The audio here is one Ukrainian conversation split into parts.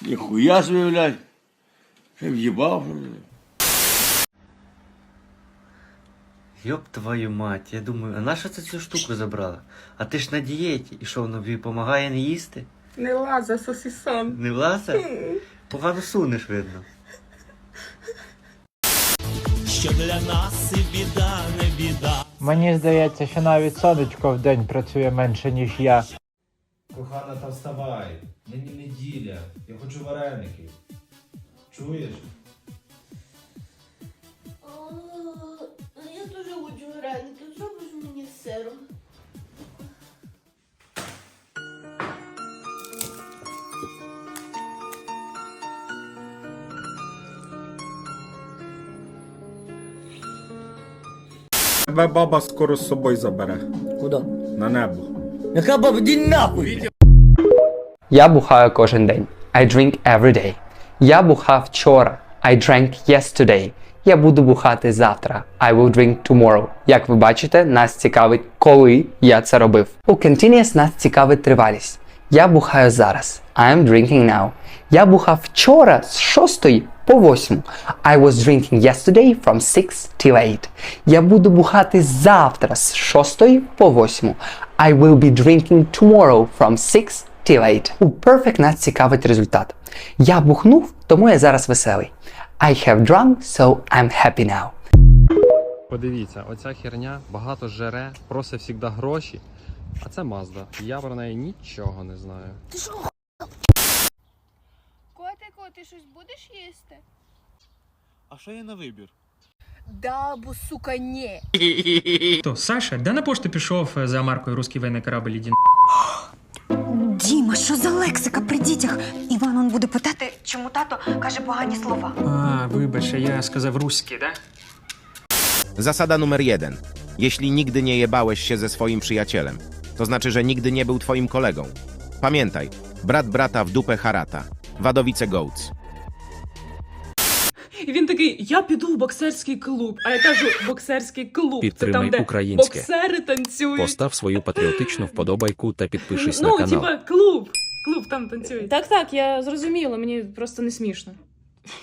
Ніхуя собі, блядь. Ще в'їбав. Йоп твою мать, я думаю, а наша це цю штуку забрала? А ти ж на дієті, і що воно тобі допомагає не їсти? Не лаза, сосисон. Не власа? Погано сунеш, видно. що для нас і біда, не біда. Мені здається, що навіть сонечко в день працює менше, ніж я. Кохана, та вставай. Нині неділя. Я хочу вареники. Чуєш? Тебе баба скоро з собою забере. Куди? На небо. Яка баба, іди нахуй! Я бухаю кожен день. I drink every day. Я бухав вчора. I drank yesterday. Я буду бухати завтра. I will drink tomorrow. Як ви бачите, нас цікавить, коли я це робив. У continuous нас цікавить тривалість. Я бухаю зараз. I am drinking now. Я бухав вчора з 6 по 8. I was drinking yesterday from 6 till 8. Я буду бухати завтра з 6 по 8. I will be drinking tomorrow from 6 till 8. У Perfect нас цікавить результат. Я бухнув, тому я зараз веселий. I have drunk, so I'm happy now. Подивіться, оця херня багато жере, просить завжди гроші. А це Мазда. Я про неї нічого не знаю. Котику, ти щось будеш їсти? А що є на вибір? Да, бо сука, ні. Хто? Саша? Да на пошту пішов е, за маркою «Русський воєнний корабль Єдин». Діма, що за лексика при дітях? Іван он буде питати, чому тато каже погані слова. А, wybacz, ja сказав «руський», да? Zasada numer jeden. Jeśli nigdy nie jebałeś się ze swoim przyjacielem, to znaczy, że nigdy nie był twoim kolegą. Pamiętaj, brat brata w dupę harata. Wadowice Goats. І він такий: я піду в боксерський клуб. А я кажу, боксерський клуб. це там, де українське. боксери танцюють. Постав свою патріотичну вподобайку та підпишись ну, типа, клуб. Клуб там танцюють. Так, так, я зрозуміла, мені просто не смішно.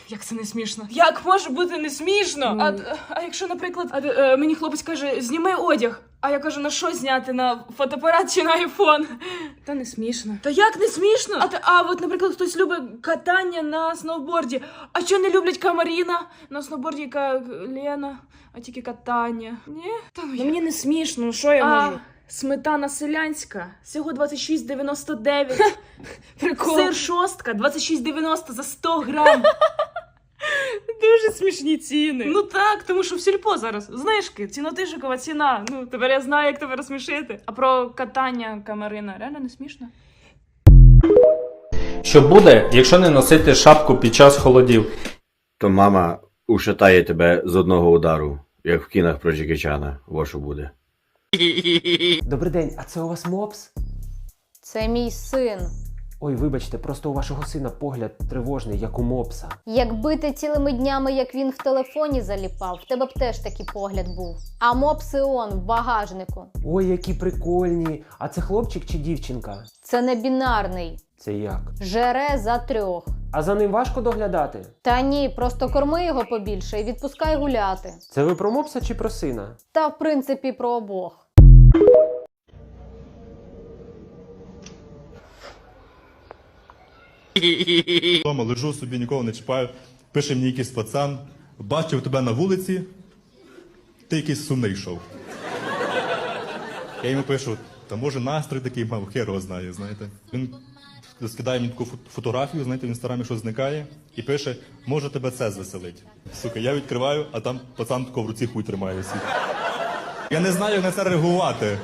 Як це не смішно? Як може бути не смішно? А, а якщо, наприклад, а, е, мені хлопець каже, зніми одяг. А я кажу, на що зняти? На фотоапарат чи на айфон? Та не смішно. Та як не смішно? А, та- а от, наприклад, хтось любить катання на сноуборді. А що не люблять Камаріна? На сноуборді яка Лена, а тільки катання. Ні? Та ну, мені не смішно, ну що я можу? Сметана селянська, всього 26,99. Прикол. Сир шостка, 26,90 за 100 грам. Дуже смішні ціни. Ну так, тому що в сільпо зараз. Знижки, цінотижикова ціна. Ну, тепер я знаю, як тебе розсмішити. А про катання камарина реально не смішно? Що буде, якщо не носити шапку під час холодів? То мама ушатає тебе з одного удару, як в кінах про Джекі Чана. Во що буде. Добрий день, а це у вас мопс? Це мій син. Ой, вибачте, просто у вашого сина погляд тривожний, як у мопса. Якби ти цілими днями, як він в телефоні заліпав, в тебе б теж такий погляд був. А мопси он в багажнику. Ой, які прикольні. А це хлопчик чи дівчинка? Це не бінарний. Це як? Жере за трьох. А за ним важко доглядати? Та ні, просто корми його побільше і відпускай гуляти. Це ви про мопса чи про сина? Та в принципі про обох. Дома лежу собі, нікого не чіпаю. Пише мені якийсь пацан, бачив тебе на вулиці, ти якийсь сумний йшов. Я йому пишу, та може настрій такий мав, хер його знає, знаєте. Він скидає мені таку фотографію, знаєте, в інстаграмі щось зникає, і пише, може тебе це звеселить. Сука, я відкриваю, а там пацан тако в руці хуй тримає. Я не знаю, як на це реагувати.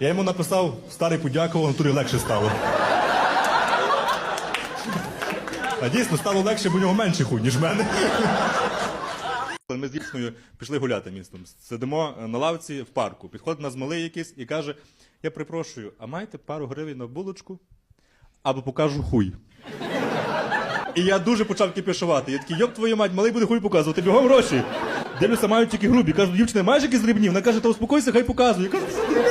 Я йому написав, старий подякував, натурі легше стало. А дійсно стало легше, бо у нього менше хуй, ніж в мене. Ми з дівчиною пішли гуляти містом. Сидимо на лавці в парку. Підходить нас малий якийсь і каже: Я припрошую, а маєте пару гривень на булочку? Або покажу хуй. І я дуже почав кипішувати. Я такий, йоп твою мать, малий буде хуй показувати, бігом гроші. Дивлюся, мають тільки грубі. Кажу, дівчина, маєш якісь дрібні? Вона каже, та успокойся, хай показує. Я кажу, «Що ти.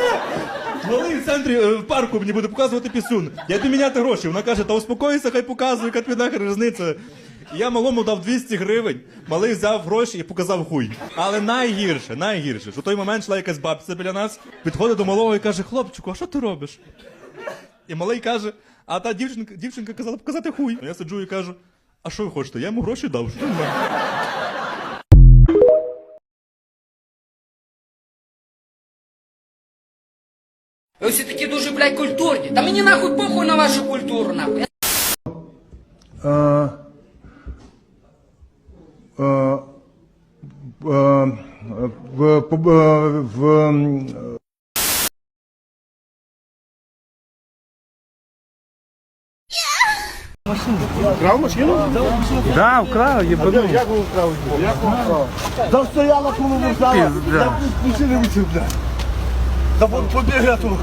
Малий в центрі е, в парку мені буде показувати пісюн. Я йду міняти гроші. Вона каже, та успокойся, хай показує, яка тобі нахер різниця. Я малому дав 200 гривень, малий взяв гроші і показав хуй. Але найгірше, найгірше, що в той момент йшла якась бабця біля нас, підходить до малого і каже: хлопчику, а що ти робиш? І малий каже, а та дівчинка, дівчинка казала показати хуй. А я сиджу і кажу, а що ви хочете? Я йому гроші дав. Що? Ви всі такі дуже, блядь, культурні. Та мені нахуй похуй на вашу культуру, нахуй. Е, е, е, в, в, в, м, Вкрав машину? Да, вкрав, єбану. Як ви вкрав? Як ви вкрав? Да стояла вокзала, Пізда. да пустили вийти, блядь. Да побіг я тут.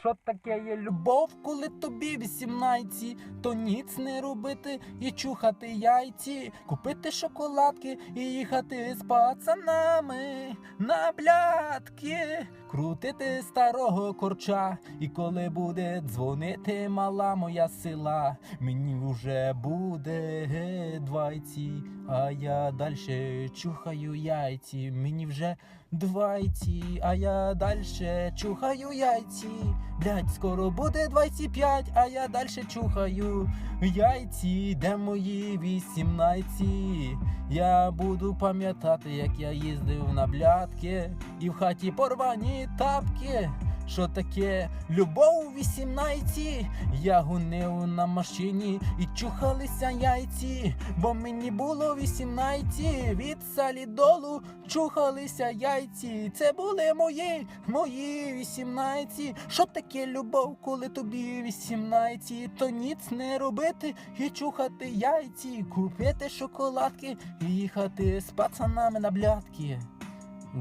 Що таке є любов, коли тобі 18, то ніц не робити і чухати яйці, купити шоколадки і їхати з пацанами на блядки, крутити старого корча, і коли буде дзвонити мала моя сила, мені вже буде двайці, а я дальше чухаю яйці, мені вже двайці, а я дальше чухаю яйці. Блять, скоро буде 25, а я дальше чухаю яйці, де мої 18. Я буду пам'ятати, як я їздив на блядки, і в хаті порвані тапки. Що таке любов у 18? Я гонив на машині і чухалися яйці, бо мені було 18. Від салідолу чухалися яйці. Це були мої, мої 18. Що таке любов, коли тобі 18? То ніц не робити і чухати яйці, купити шоколадки і їхати з пацанами на блядки.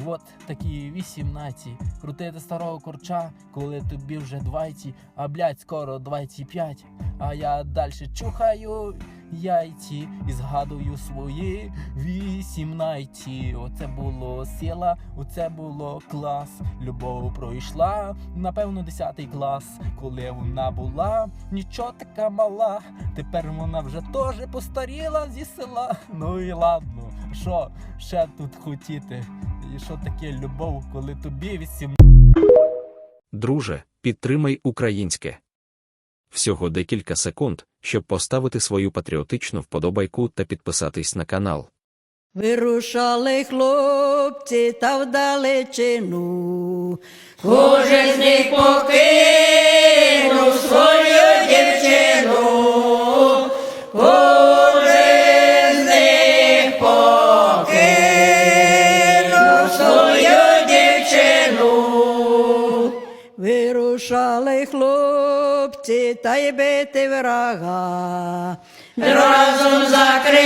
От такі 18. Крутити старого корча, коли тобі вже 20, а блядь, скоро 25. А я далі чухаю яйці і згадую свої 18. Оце було сила, оце було клас. Любов пройшла, напевно, 10 клас. Коли вона була, нічого така мала. Тепер вона вже теж постаріла зі села. Ну і ладно, що ще тут хотіти? І що таке любов, коли тобі 18? Друже, підтримай українське. Всього декілька секунд, щоб поставити свою патріотичну вподобайку та підписатись на канал. Вирушали хлопці та вдалечину. Кожен з них покинув свою дівчину. Хлопці та й бити врага. Разом закрив.